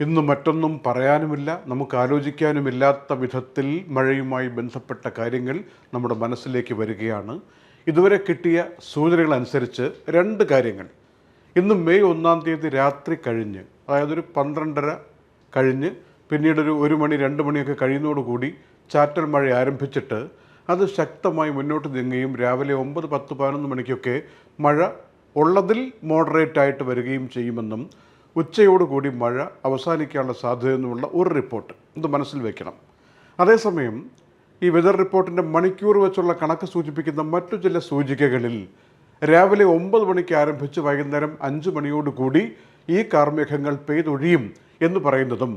ഇന്ന് മറ്റൊന്നും പറയാനുമില്ല. നമുക്ക് ആലോചിക്കാനുമില്ലാത്ത വിധത്തിൽ മഴയുമായി ബന്ധപ്പെട്ട കാര്യങ്ങൾ നമ്മുടെ മനസ്സിലേക്ക് വരികയാണ്. ഇതുവരെ കിട്ടിയ സൂചനകൾ അനുസരിച്ച് രണ്ട് കാര്യങ്ങൾ. ഇന്ന് മെയ് ഒന്നാം തീയതി രാത്രി കഴിഞ്ഞ് അതായത് ഒരു പന്ത്രണ്ടര കഴിഞ്ഞ് പിന്നീടൊരു ഒരു മണി രണ്ട് മണിയൊക്കെ കഴിയുന്നതോടുകൂടി ചാറ്റൽ മഴ ആരംഭിച്ചിട്ട് അത് ശക്തമായി മുന്നോട്ട് നീങ്ങുകയും രാവിലെ ഒമ്പത് പത്ത് പതിനൊന്ന് മണിക്കൊക്കെ മഴ ഉള്ളതിൽ മോഡറേറ്റ് ആയിട്ട് വരികയും ചെയ്യുമെന്നും ഉച്ചയോടുകൂടി മഴ അവസാനിക്കാനുള്ള സാധ്യതയെന്നുമുള്ള ഒരു റിപ്പോർട്ട് ഇത് മനസ്സിൽ വയ്ക്കണം അതേസമയം ഈ വെതർ റിപ്പോർട്ടിന്റെ മണിക്കൂർ വെച്ചുള്ള കണക്ക് സൂചിപ്പിക്കുന്ന മറ്റു ചില സൂചികകളിൽ രാവിലെ ഒമ്പത് മണിക്ക് ആരംഭിച്ച് വൈകുന്നേരം അഞ്ച് മണിയോടുകൂടി ഈ കാർമേഘങ്ങൾ പെയ്തൊഴിയും എന്ന് പറയുന്നതും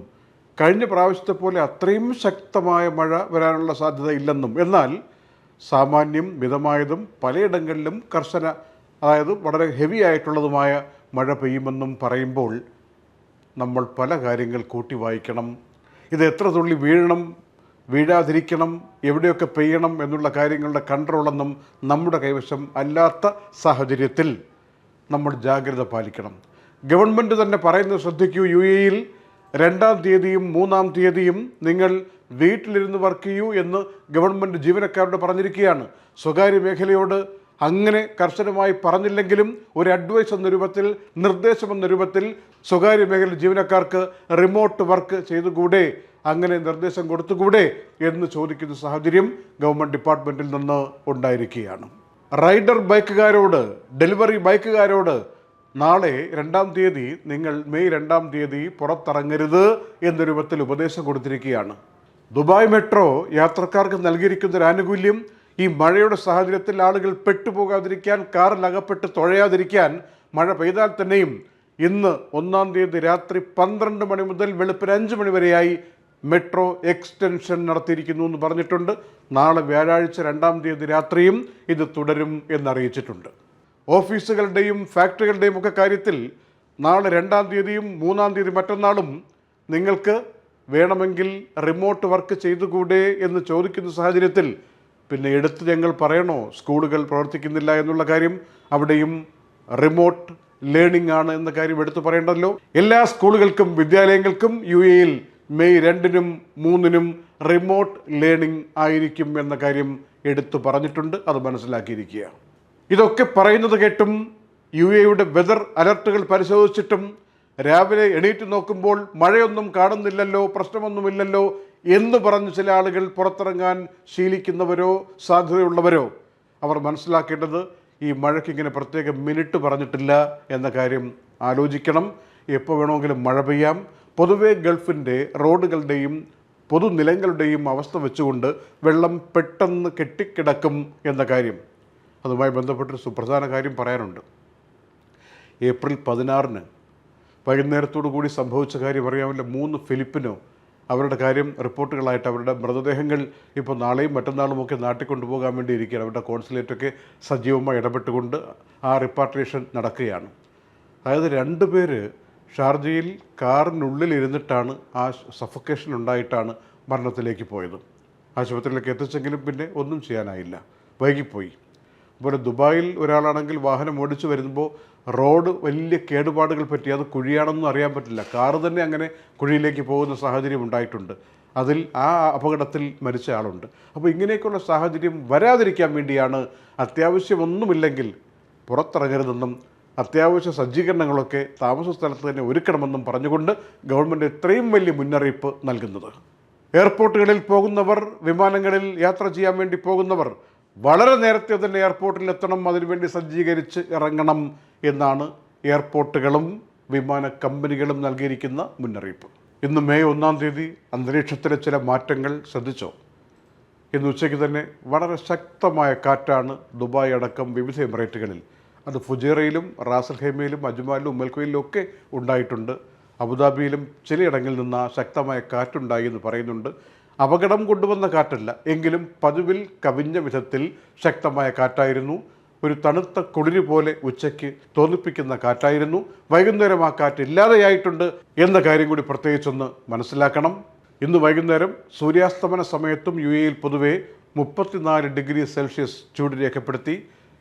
കഴിഞ്ഞ പ്രാവശ്യത്തെ പോലെ അത്രയും ശക്തമായ മഴ വരാനുള്ള സാധ്യത ഇല്ലെന്നും എന്നാൽ സാമാന്യം മിതമായതും പലയിടങ്ങളിലും കർശന അതായത് വളരെ ഹെവി ആയിട്ടുള്ളതുമായ മഴ പെയ്യുമെന്നും പറയുമ്പോൾ നമ്മൾ പല കാര്യങ്ങൾ കൂട്ടി വായിക്കണം. ഇത് എത്ര തുള്ളി വീഴണം വീഴാതിരിക്കണം എവിടെയൊക്കെ പെയ്യണം എന്നുള്ള കാര്യങ്ങളുടെ കൺട്രോളൊന്നും നമ്മുടെ കൈവശം അല്ലാത്ത സാഹചര്യത്തിൽ നമ്മൾ ജാഗ്രത പാലിക്കണം. ഗവൺമെന്റ് തന്നെ പറയുന്നത് ശ്രദ്ധിക്കൂ യു എയിൽ രണ്ടാം തീയതിയും മൂന്നാം തീയതിയും നിങ്ങൾ വീട്ടിലിരുന്ന് വർക്ക് ചെയ്യൂ എന്ന് ഗവൺമെന്റ് ജീവനക്കാരോട് പറഞ്ഞിരിക്കുകയാണ്. സ്വകാര്യ മേഖലയോട് അങ്ങനെ കർശനമായി പറഞ്ഞില്ലെങ്കിലും ഒരു അഡ്വൈസ് എന്ന രൂപത്തിൽ നിർദ്ദേശം എന്ന രൂപത്തിൽ സ്വകാര്യ മേഖല ജീവനക്കാർക്ക് റിമോട്ട് വർക്ക് ചെയ്തുകൂടെ അങ്ങനെ നിർദ്ദേശം കൊടുത്തുകൂടെ എന്ന് ചോദിക്കുന്ന സാഹചര്യം ഗവൺമെന്റ് ഡിപ്പാർട്ട്മെന്റിൽ നിന്ന് ഉണ്ടായിരിക്കുകയാണ്. റൈഡർ ബൈക്കുകാരോട് ഡെലിവറി ബൈക്കുകാരോട് നാളെ രണ്ടാം തീയതി നിങ്ങൾ മെയ് രണ്ടാം തീയതി പുറത്തിറങ്ങരുത് എന്ന രൂപത്തിൽ ഉപദേശം കൊടുത്തിരിക്കുകയാണ്. ദുബായ് മെട്രോ യാത്രക്കാർക്ക് നൽകിയിരിക്കുന്ന ഒരു ആനുകൂല്യം ഈ മഴയുടെ സാഹചര്യത്തിൽ ആളുകൾ പെട്ടുപോകാതിരിക്കാൻ കാറിലകപ്പെട്ട് തുഴയാതിരിക്കാൻ മഴ പെയ്താൽ തന്നെയും ഇന്ന് ഒന്നാം തീയതി രാത്രി പന്ത്രണ്ട് മണി മുതൽ വെളുപ്പിന് അഞ്ച് മണി വരെയായി മെട്രോ എക്സ്റ്റൻഷൻ നടത്തിയിരിക്കുന്നു എന്ന് പറഞ്ഞിട്ടുണ്ട്. നാളെ വ്യാഴാഴ്ച രണ്ടാം തീയതി രാത്രിയും ഇത് തുടരും എന്നറിയിച്ചിട്ടുണ്ട്. ഓഫീസുകളുടെയും ഫാക്ടറികളുടെയും ഒക്കെ കാര്യത്തിൽ നാളെ രണ്ടാം തീയതിയും മൂന്നാം തീയതി മറ്റന്നാളും നിങ്ങൾക്ക് വേണമെങ്കിൽ റിമോട്ട് വർക്ക് ചെയ്തുകൂടെ എന്ന് ചോദിക്കുന്ന സാഹചര്യത്തിൽ പിന്നെ എടുത്ത് ഞങ്ങൾ പറയണോ സ്കൂളുകൾ പ്രവർത്തിക്കുന്നില്ല എന്നുള്ള കാര്യം അവിടെയും റിമോട്ട് ലേണിംഗ് ആണ് എന്ന കാര്യം എടുത്തു പറയേണ്ടല്ലോ. എല്ലാ സ്കൂളുകൾക്കും വിദ്യാലയങ്ങൾക്കും യു എയിൽ മെയ് രണ്ടിനും മൂന്നിനും റിമോട്ട് ലേണിംഗ് ആയിരിക്കും എന്ന കാര്യം എടുത്തു പറഞ്ഞിട്ടുണ്ട്. അത് മനസ്സിലാക്കിയിരിക്കുക. ഇതൊക്കെ പറയുന്നത് കേട്ടും യു എയുടെ വെതർ അലർട്ടുകൾ പരിശോധിച്ചിട്ടും രാവിലെ എണീറ്റ് നോക്കുമ്പോൾ മഴയൊന്നും കാണുന്നില്ലല്ലോ പ്രശ്നമൊന്നുമില്ലല്ലോ എന്ന് പറഞ്ഞ് ചില ആളുകൾ പുറത്തിറങ്ങാൻ ശീലിക്കുന്നവരോ സാധ്യതയുള്ളവരോ അവർ മനസ്സിലാക്കേണ്ടത് ഈ മഴയ്ക്ക് ഇങ്ങനെ പ്രത്യേക മിനിറ്റ് പറഞ്ഞിട്ടില്ല എന്ന കാര്യം ആലോചിക്കണം. എപ്പോൾ വേണമെങ്കിലും മഴ പെയ്യാം. പൊതുവേ ഗൾഫിന്റെ റോഡുകളുടെയും പൊതുനിലങ്ങളുടെയും അവസ്ഥ വെച്ചുകൊണ്ട് വെള്ളം പെട്ടെന്ന് കെട്ടിക്കിടക്കും എന്ന കാര്യം. അതുമായി ബന്ധപ്പെട്ടൊരു സുപ്രധാന കാര്യം പറയാനുണ്ട്. ഏപ്രിൽ പതിനാറിന് വൈകുന്നേരത്തോടു കൂടി സംഭവിച്ച കാര്യം അറിയാമല്ലോ. മൂന്ന് ഫിലിപ്പിനോ അവരുടെ കാര്യം റിപ്പോർട്ടുകളായിട്ട് അവരുടെ മൃതദേഹങ്ങൾ ഇപ്പോൾ നാളെയും മറ്റന്നാളും ഒക്കെ നാട്ടിൽ കൊണ്ടുപോകാൻ വേണ്ടി ഇരിക്കുകയാണ് അവരുടെ കോൺസുലേറ്റൊക്കെ സജീവമായി ഇടപെട്ടുകൊണ്ട് ആ റിപ്പാട്രിയേഷൻ നടക്കുകയാണ്. അതായത് രണ്ട് പേര് ഷാർജയിൽ കാറിനുള്ളിൽ ഇരുന്നിട്ടാണ് ആ സഫക്കേഷൻ ഉണ്ടായിട്ടാണ് മരണത്തിലേക്ക് പോയത്. ആശുപത്രിയിലേക്ക് എത്തിച്ചെങ്കിലും പിന്നെ ഒന്നും ചെയ്യാനായില്ല. വൈകിപ്പോയി. അതുപോലെ ദുബായിൽ ഒരാളാണെങ്കിൽ വാഹനം ഓടിച്ചു വരുമ്പോൾ റോഡ് വലിയ കേടുപാടുകൾ പറ്റി അത് കുഴിയാണെന്നും അറിയാൻ പറ്റില്ല. കാറ് തന്നെ അങ്ങനെ കുഴിയിലേക്ക് പോകുന്ന സാഹചര്യം ഉണ്ടായിട്ടുണ്ട്. അതിൽ ആ അപകടത്തിൽ മരിച്ച ആളുണ്ട്. അപ്പോൾ ഇങ്ങനെയൊക്കെയുള്ള സാഹചര്യം വരാതിരിക്കാൻ വേണ്ടിയാണ് അത്യാവശ്യമൊന്നുമില്ലെങ്കിൽ പുറത്തിറങ്ങരുതെന്നും അത്യാവശ്യ സജ്ജീകരണങ്ങളൊക്കെ താമസ സ്ഥലത്ത് തന്നെ ഒരുക്കണമെന്നും പറഞ്ഞുകൊണ്ട് ഗവൺമെന്റ് ഇത്രയും വലിയ മുന്നറിയിപ്പ് നൽകുന്നത്. എയർപോർട്ടുകളിൽ പോകുന്നവർ വിമാനങ്ങളിൽ യാത്ര ചെയ്യാൻ വേണ്ടി പോകുന്നവർ വളരെ നേരത്തെ തന്നെ എയർപോർട്ടിൽ എത്തണം അതിനുവേണ്ടി സജ്ജീകരിച്ച് ഇറങ്ങണം എന്നാണ് എയർപോർട്ടുകളും വിമാന കമ്പനികളും നൽകിയിരിക്കുന്ന മുന്നറിയിപ്പ്. ഇന്ന് മെയ് ഒന്നാം തീയതി അന്തരീക്ഷത്തിലെ ചില മാറ്റങ്ങൾ ശ്രദ്ധിച്ചോ? ഇന്ന് ഉച്ചയ്ക്ക് തന്നെ വളരെ ശക്തമായ കാറ്റാണ് ദുബായ് അടക്കം വിവിധ എമിറേറ്റുകളിൽ. അത് ഫുജേറയിലും റാസൽഹേമയിലും അജ്മാലിലും ഉമ്മൽക്കോയിലും ഒക്കെ ഉണ്ടായിട്ടുണ്ട്. അബുദാബിയിലും ചിലയിടങ്ങളിൽ നിന്ന് ആ ശക്തമായ കാറ്റുണ്ടായി എന്ന് പറയുന്നുണ്ട്. അപകടം കൊണ്ടുവന്ന കാറ്റല്ല. എങ്കിലും പതിവിൽ കവിഞ്ഞ വിധത്തിൽ ശക്തമായ കാറ്റായിരുന്നു. ഒരു തണുത്ത കുളിര് പോലെ ഉച്ചയ്ക്ക് തോന്നിപ്പിക്കുന്ന കാറ്റായിരുന്നു. വൈകുന്നേരം ആ കാറ്റ് ഇല്ലാതെയായിട്ടുണ്ട് എന്ന കാര്യം കൂടി പ്രത്യേകിച്ചൊന്ന് മനസ്സിലാക്കണം. ഇന്ന് വൈകുന്നേരം സൂര്യാസ്തമന സമയത്തും യു എയിൽ പൊതുവെ മുപ്പത്തിനാല് ഡിഗ്രി സെൽഷ്യസ് ചൂട് രേഖപ്പെടുത്തി.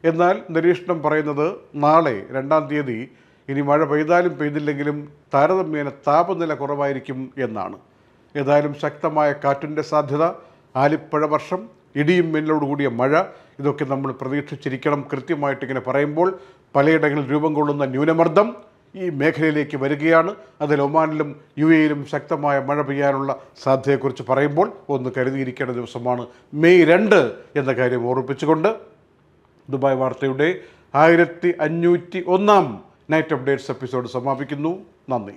എന്നാൽ നിരീക്ഷണം പറയുന്നത് നാളെ രണ്ടാം തീയതി. ഇനി മഴ പെയ്താലും പെയ്തില്ലെങ്കിലും താരതമ്യേന താപനില കുറവായിരിക്കും എന്നാണ്. ഏതായാലും ശക്തമായ കാറ്റിന്റെ സാധ്യത ആലിപ്പഴ വർഷം ഇടിയും മിന്നലോട് കൂടിയ മഴ ഇതൊക്കെ നമ്മൾ പ്രതീക്ഷിച്ചിരിക്കണം. കൃത്യമായിട്ട് ഇങ്ങനെ പറയുമ്പോൾ പലയിടങ്ങളിൽ രൂപം കൊള്ളുന്ന ന്യൂനമർദ്ദം ഈ മേഖലയിലേക്ക് വരികയാണ്. അതിൽ ഒമാനിലും യു എയിലും ശക്തമായ മഴ പെയ്യാനുള്ള സാധ്യതയെക്കുറിച്ച് പറയുമ്പോൾ ഒന്ന് കരുതിയിരിക്കേണ്ട ദിവസമാണ് മെയ് രണ്ട് എന്ന കാര്യം ഓർമ്മിപ്പിച്ചുകൊണ്ട് ദുബായ് വാർത്തയുടെ ആയിരത്തി അഞ്ഞൂറ്റി ഒന്നാം നൈറ്റ് അപ്ഡേറ്റ്സ് എപ്പിസോഡ് സമാപിക്കുന്നു. നന്ദി.